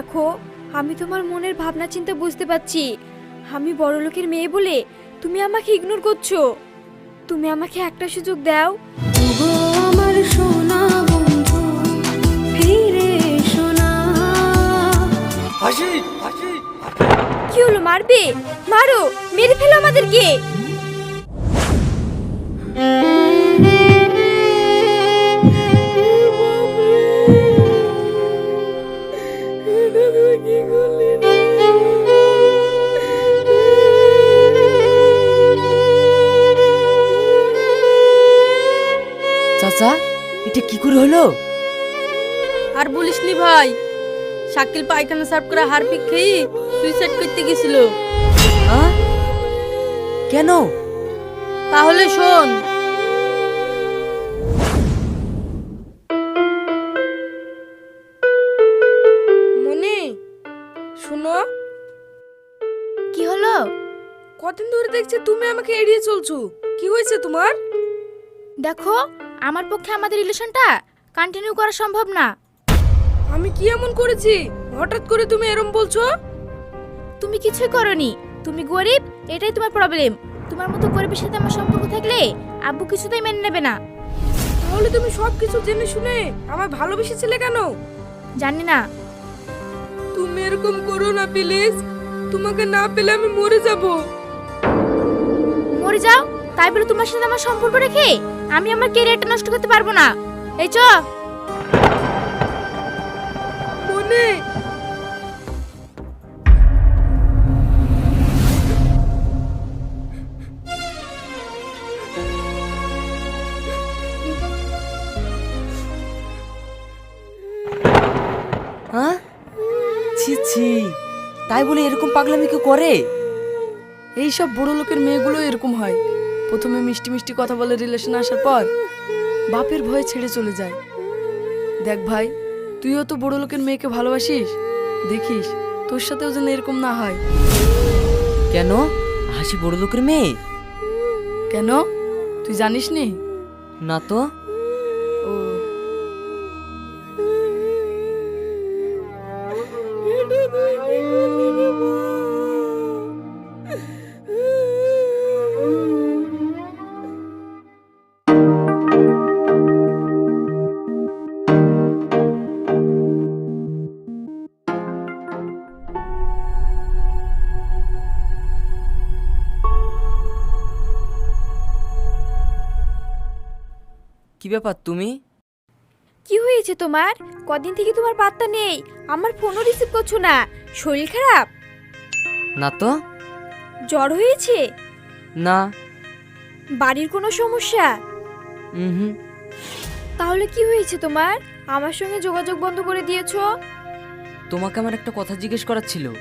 দেখো আমি তোমার মনের ভাবনা চিন্তা বুঝতে পারছি। আমি বড় লোকের মেয়ে বলে তুমি আমাকে ইগনোর করছ। তুমি আমাকে একটা সুযোগ দাও। আমার সোনা বন্ধু ফিরে এসো না। হাসি হাসি। কি হলো মারবে? মারো মেরে ফেলো আমাদেরকে। ভাই? শাকিল পায়খানা সার্ভ করে হারপিক খেয়ে সুইসাইড করতে গেছিল। হ্যাঁ? কেন? তাহলে শোন। মনে শুনো। কি হলো? কদিন ধরে দেখছি তুমি আমাকে এড়িয়ে চলছো। কি হয়েছে তোমার? দেখো আমার পক্ষে আমাদের রিলেশনটা কন্টিনিউ করা সম্ভব না। আমি কি এমন করেছি? হঠাৎ করে তুমি এরম বলছো? তুমি কিছুই করনি। তুমি গরিব এটাই তোমার প্রবলেম তোমার মতো গরিবের সাথে আমার সম্পর্ক থাকলে আব্বু কিছুতেই মেনে নেবে না। তাহলে তুমি সব কিছু জেনে শুনে আমায় ভালোবেসেছিলে কেন? জানি না। তুমি এরকম করো না প্লিজ। তোমাকে না পেলে আমি মরে যাব। মরে যাও? তাই বলে তোমার সাথে আমার সম্পর্ক রেখে আমি আমার ক্যারিয়ারটা নষ্ট করতে পারব না। এই চ। মনে হ্যাঁ ছি ছি। তাই বলে এরকম পাগলামি কেউ করে? এই সব বড় লোকের মেয়েগুলো এরকম হয়। প্রথমে মিষ্টি মিষ্টি কথা বলে রিলেশন আসার পর বাপের ভয়ে ছেড়ে চলে যায়। দেখ ভাই তুইও তো বড় লোকের মেয়েকে ভালোবাসিস? দেখিস তোর সাথেও যেন এরকম না হয়। কেন? হাসি বড় লোকের মেয়ে? কেন? তুই জানিস নি না তো। ব্যাপার তুমি? কি হয়েছে তোমার? কদিন থেকে তোমার পাত্তা নেই। আমার ফোনও রিসিভ করছ না। শরীর খারাপ? না তো। জ্বর হয়েছে? না। বাড়ির কোনো সমস্যা? হুম। তাহলে কি হয়েছে তোমার? আমার সঙ্গে যোগাযোগ বন্ধ করে দিয়েছ? তোমাকে আমার একটা কথা জিজ্ঞেস করার ছিল।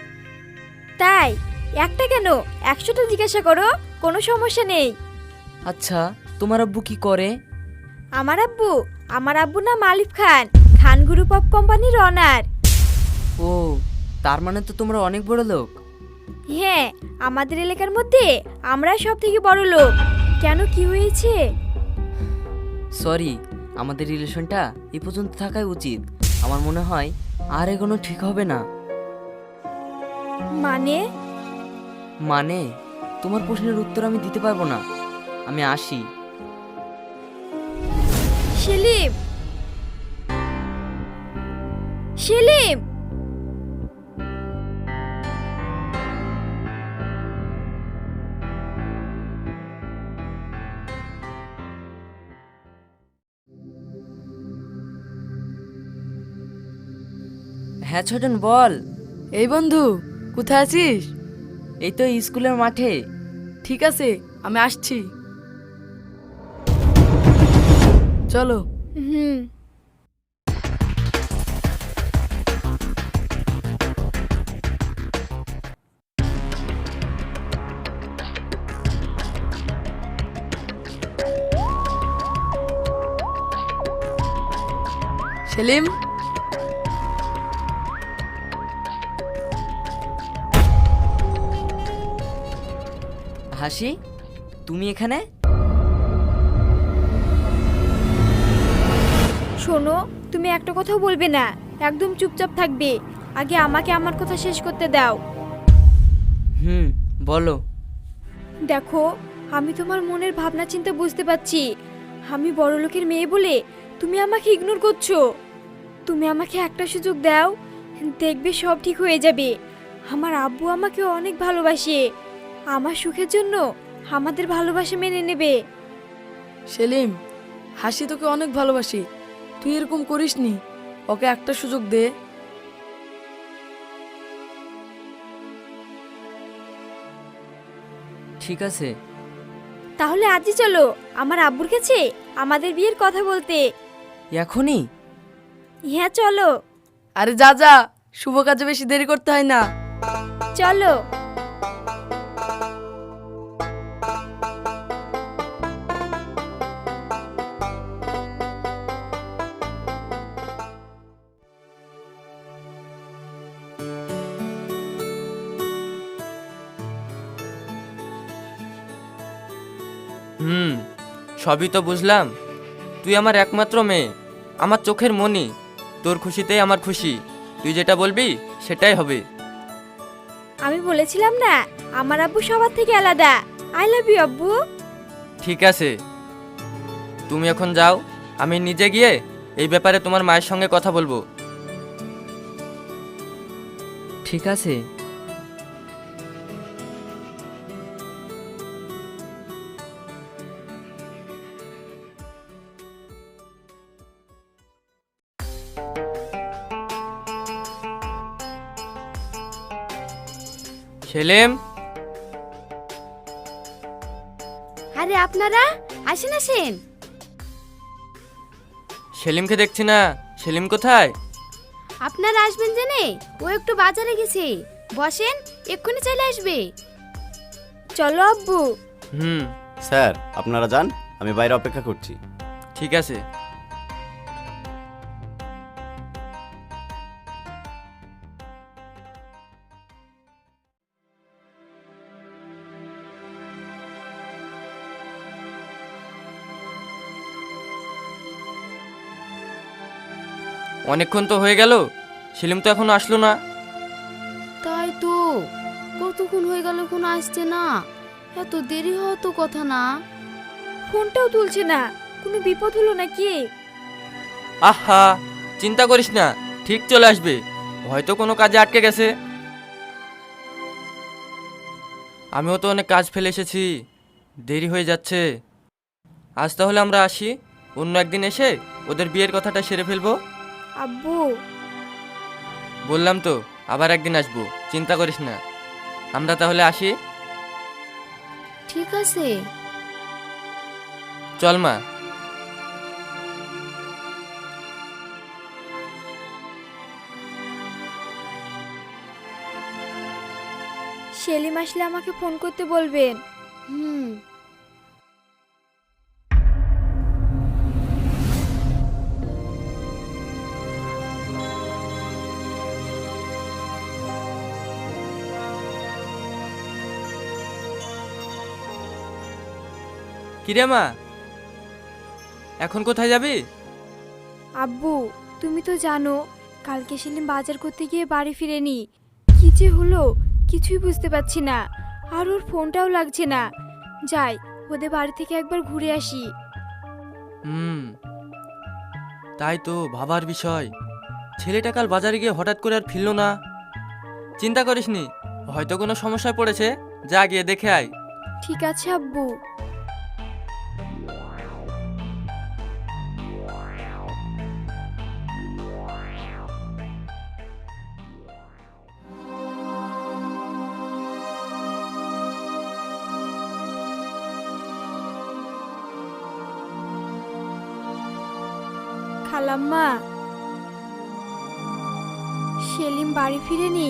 তাই? একটা কেন? একশোটা জিজ্ঞাসা করো কোনো সমস্যা নেই। আচ্ছা তোমার আব্বু কি করে? আমার আব্বু আমার আব্বু নাম আলিফ খান খান গ্রুপ অফ কোম্পানির অনার। ও তার মানে তো তোমরা অনেক বড় লোক। হ্যাঁ আমাদের এলাকার মধ্যে আমরা সব থেকে বড় লোক। কেন কি হয়েছে? সরি আমাদের রিলেশনটা এ পর্যন্ত থাকাই উচিত। আমার মনে হয় আর এগোনো ঠিক হবে না। মানে? মানে তোমার প্রশ্নের উত্তর আমি দিতে পারব না। আমি আসি। সেলিম। সেলিম। হ্যাঁ ছোটন বল। এই বন্ধু কোথায় আছিস? এই তো স্কুলের মাঠে। ঠিক আছে আমি আসছি। চলো। হুম। সেলিম? হাসি তুমি এখানে? শোনো তুমি একটা কথাও বলবে না। একদম চুপচাপ থাকবে। আগে আমাকে আমার কথা শেষ করতে দাও। হুম বলো। দেখো আমি তোমার মনের ভাবনা চিন্তা বুঝতে পারছি। আমি বড় লোকের মেয়ে বলে তুমি আমাকে ইগনোর করছ। তুমি আমাকে একটা সুযোগ দাও দেখবে সব ঠিক হয়ে যাবে। আমার আব্বু আমাকে অনেক ভালোবাসে। আমার সুখের জন্য আমাদের ভালোবাসা মেনে নেবে। সেলিম হাসি তোকে অনেক ভালোবাসি। তুই এরকম করিস নি ওকে একটা সুযোগ দে। ঠিক আছে। তাহলে আজই চলো আমার আব্বুর কাছে আমাদের বিয়ের কথা বলতে। এখনই? হ্যাঁ চলো। আরে যা যা শুভ কাজে বেশি দেরি করতে হয় না। চলো। হুম সবই তো বুঝলাম। তুই আমার একমাত্র মেয়ে আমার চোখের মনি। তোর খুশিতেই আমার খুশি। তুই যেটা বলবি সেটাই হবে। আমি বলেছিলাম না আমার আব্বু সবার থেকে আলাদা। আই লাভ ইউ আব্বু। ঠিক আছে। তুমি এখন যাও আমি নিজে গিয়ে এই ব্যাপারে তোমার মায়ের সঙ্গে কথা বলব। ঠিক আছে। সেলেম আরে আপনারা আসেন আসেন। সেলিমকে দেখছি না। সেলিম কোথায়? আপনারা আসবেন জেনে? ও একটু বাজারে গেছে। বসেন এক্ষুনি চলে আসবে। চলো আব্বু। হুম স্যার আপনারা যান আমি বাইরে অপেক্ষা করছি। ঠিক আছে। অনেকক্ষণ তো হয়ে গেল সেলিম তো এখনও আসলো না। তাই তো কতক্ষণ হয়ে গেল এখন আসছে না? এত দেরি হওয়া তো কথা না। ফোনটাও তুলছে না কোনো বিপদ হলো নাকি? আহা চিন্তা করিস না ঠিক চলে আসবে হয়তো কোনো কাজে আটকে গেছে। আমিও তো অনেক কাজ ফেলে এসেছি দেরি হয়ে যাচ্ছে। আজ তাহলে আমরা আসি অন্য একদিন এসে ওদের বিয়ের কথাটা সেরে ফেলব। আব্বু। বললাম তো আবার একদিন আসব চিন্তা করিস না। আমরা তাহলে আসি? ঠিক আছে। চল মা। সেলিম আসলে আমাকে ফোন করতে বলবেন। হুম। কিরে মা? এখন কোথায় যাবি? আব্বু তুমি তো জানো কালকে সেলিম বাজার করতে গিয়ে বাড়ি ফিরেনি। কি যে হলো কিছুই বুঝতে পারছি না আর ওর ফোনটাও লাগছে না। যাই ওদের বাড়ি থেকে একবার ঘুরে আসি। হুম তাই তো ভাবার বিষয়। ছেলেটা কাল বাজারে গিয়ে হঠাৎ করে আর ফিরল না। চিন্তা করিসনি হয়তো কোনো সমস্যায় পড়েছে যা গিয়ে দেখে আয়। ঠিক আছে আব্বু। খালাম্মা। সেলিম বাড়ি ফিরেনি?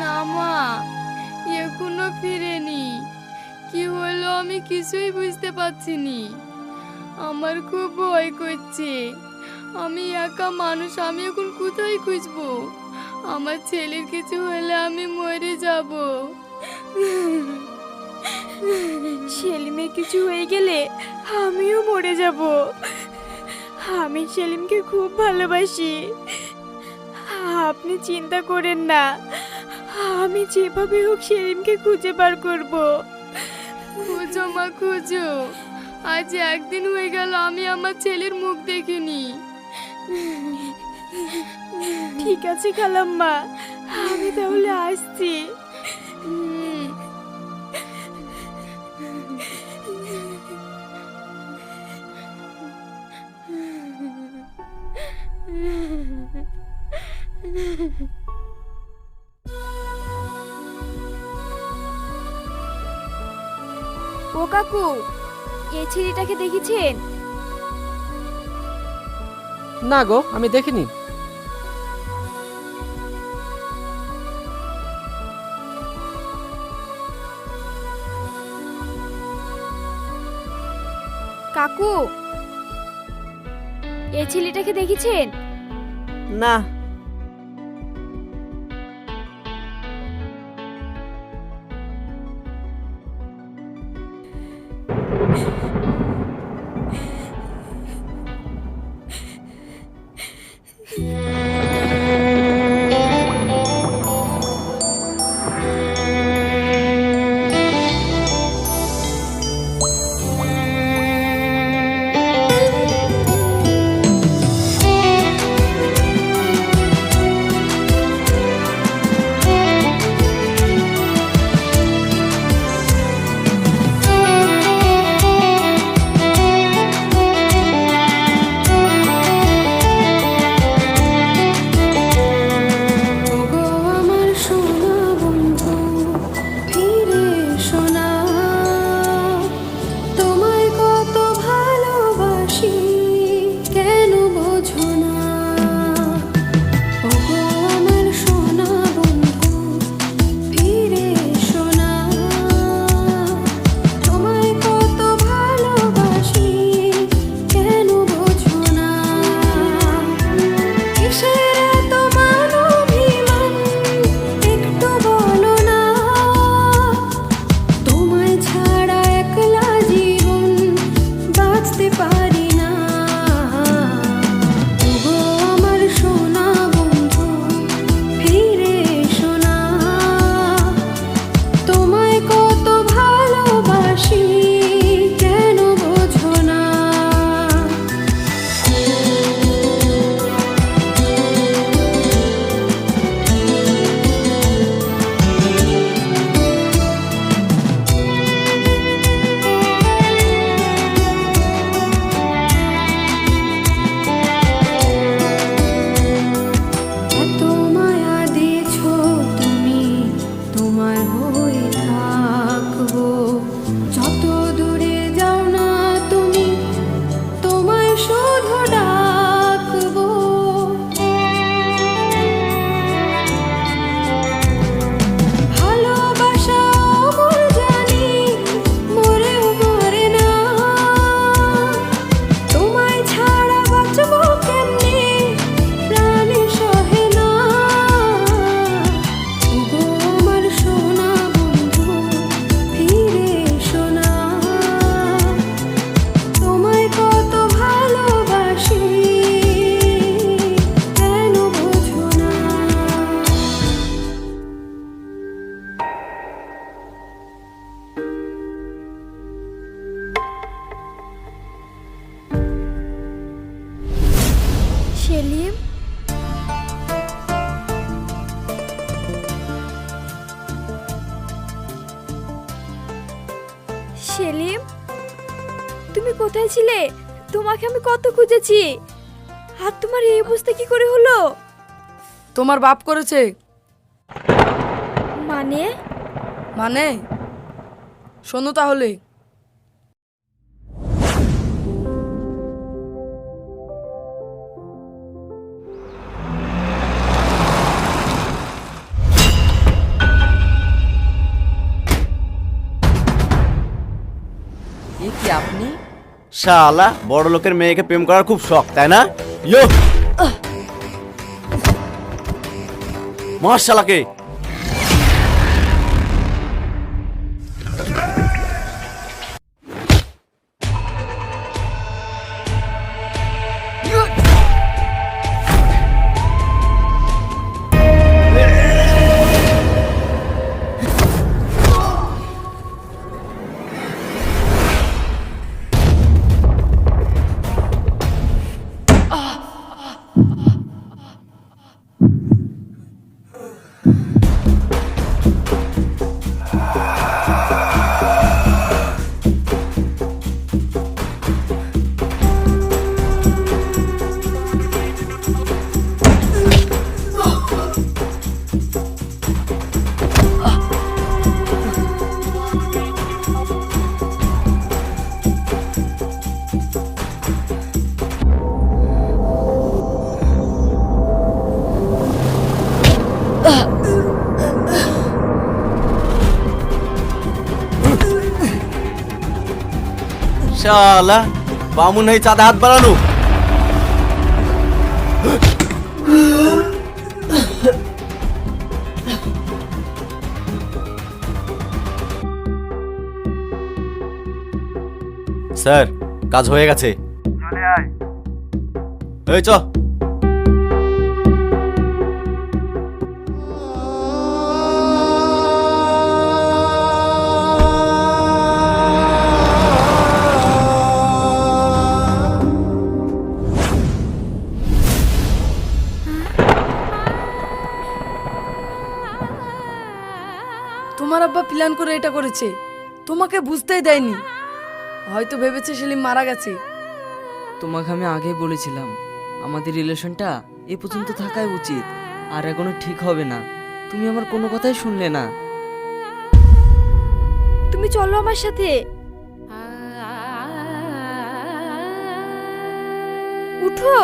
না মা এখনও ফিরেনি। কি হলো আমি কিছুই বুঝতে পারছি নি আমার খুব ভয় করছে। আমি একা মানুষ আমি এখন কোথায় খুঁজবো? আমার ছেলের কিছু হলে আমি মরে যাব। সেলিমের কিছু হয়ে গেলে আমিও মরে যাব। আমি সেলিমকে খুব ভালোবাসি। আপনি চিন্তা করেন না। আমি যেভাবে হোক সেলিমকে খুঁজে বার করব। খুঁজো মা খুঁজো। আজ একদিন হয়ে গেল আমি আমার ছেলের মুখ দেখিনি। ঠিক আছে খালাম্মা আমি তাহলে আসছি। ও কাকু এই ছেলেটাকে দেখেছেন? না গো আমি দেখিনি। কাকু এই ছেলেটাকে দেখেছেন? না। Texas. সেলিম তুমি কোথায় ছিলে? তোমাকে আমি কত খুঁজেছি। আর তোমার এই অবস্থা কি করে হলো? তোমার বাপ করেছে। মানে? মানে? শোনো তাহলে। শালা বড় লোকের মেয়েকে প্রেম করার খুব শখ তাই না? ইয়ো! মার শালাকে শালা বামুন হয়ে চাঁদে হাত বাড়ানো। স্যার কাজ হয়ে গেছে। এই চ। প্ল্যান করে এটা করেছে তোমাকে বুঝতেই দেয়নি হয়তো ভেবেছে সেলিম মারা গেছে তোমাকে আমি আগেই বলেছিলাম আমাদের রিলেশনটা এ পর্যন্ত থাকাই উচিত আর এখনও ঠিক হবে না তুমি আমার কোনো কথাই শুনলে না তুমি চলো আমার সাথে উঠো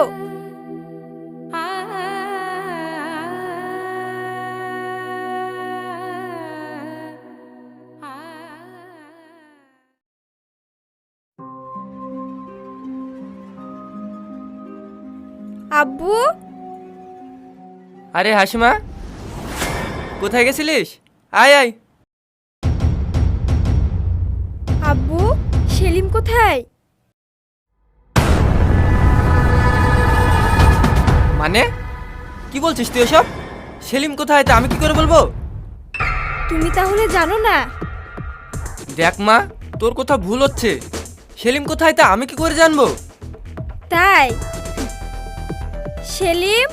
আব্বু? আরে হাসিমা কোথায় গেছিলিস? আয় আয়। আব্বু সেলিম কোথায়? মানে? কি বলছিস তুই এসব? সেলিম কোথায়? তা আমি কি করে বলব? তুমি তাহলে জানো না। দেখ মা তোর কথা ভুল হচ্ছে। সেলিম কোথায়? তা আমি কি করে জানব? তাই? সেলিম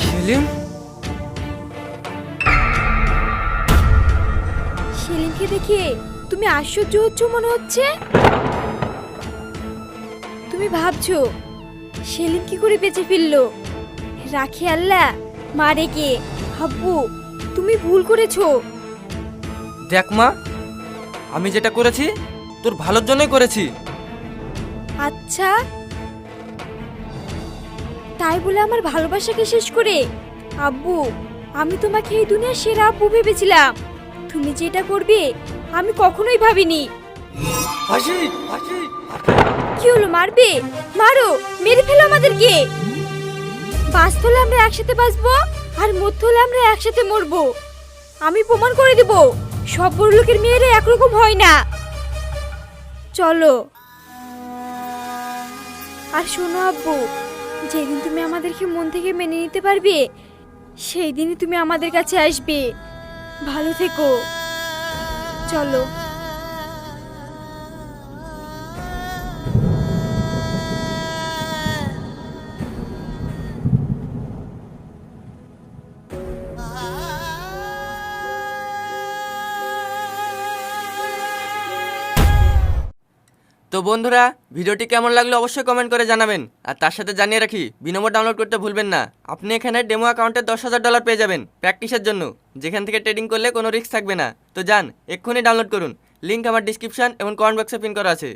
সেলিম সেলিমকে দেখে তুমি আশ্চর্য হচ্ছ মনে হচ্ছে? ভাবছ? সেলিম কি করে বেঁচে ফিরলো? রাখি আল্লাহ মারে কে? হাব্বু তুমি ভুল করেছ। দেখ মা আমি যেটা করেছি তোর ভালোর জন্যই করেছি। আচ্ছা। তাই বলে আমার ভালোবাসাকে শেষ করে? আব্বু আমি তোমাকে এই দুনিয়ার সেরা আব্বু ভেবেছিলাম। তুমি যেটা করবে আমি কখনোই ভাবিনি। হাসি হাসি। কি হলো, মারবে? মারো, মেরে ফেলো আমাদেরকে। বাঁচতে হলে আমরা একসাথে বাঁচবো আর মরতে হলে আমরা একসাথে মরবো। আমি প্রমাণ করে দেব, সব বড় লোকের মেয়েরা একরকম হয় না। চলো। আর শোনো আব্বু, যেদিন তুমি আমাদেরকে মন থেকে মেনে নিতে পারবে সেই দিনই তুমি আমাদের কাছে আসবে। ভালো থেকো। চলো। তো বন্ধুরা, ভিডিওটি কেমন লাগল অবশ্যই কমেন্ট করে জানাবেন। আর তার সাথে জানিয়ে রাখি বিনম্বর ডাউনলোড করতে ভুলবেন না। আপনি এখানে ডেমো অ্যাকাউন্টে দশ হাজার ডলার পেয়ে যাবেন প্র্যাকটিসের জন্য। যেখান থেকে ট্রেডিং করলে কোনো রিস্ক থাকবে না। তো যান, এক্ষুনি ডাউনলোড করুন। লিঙ্ক আমার ডিসক্রিপশান এবং কমেন্ট বক্সে পিন করা আছে।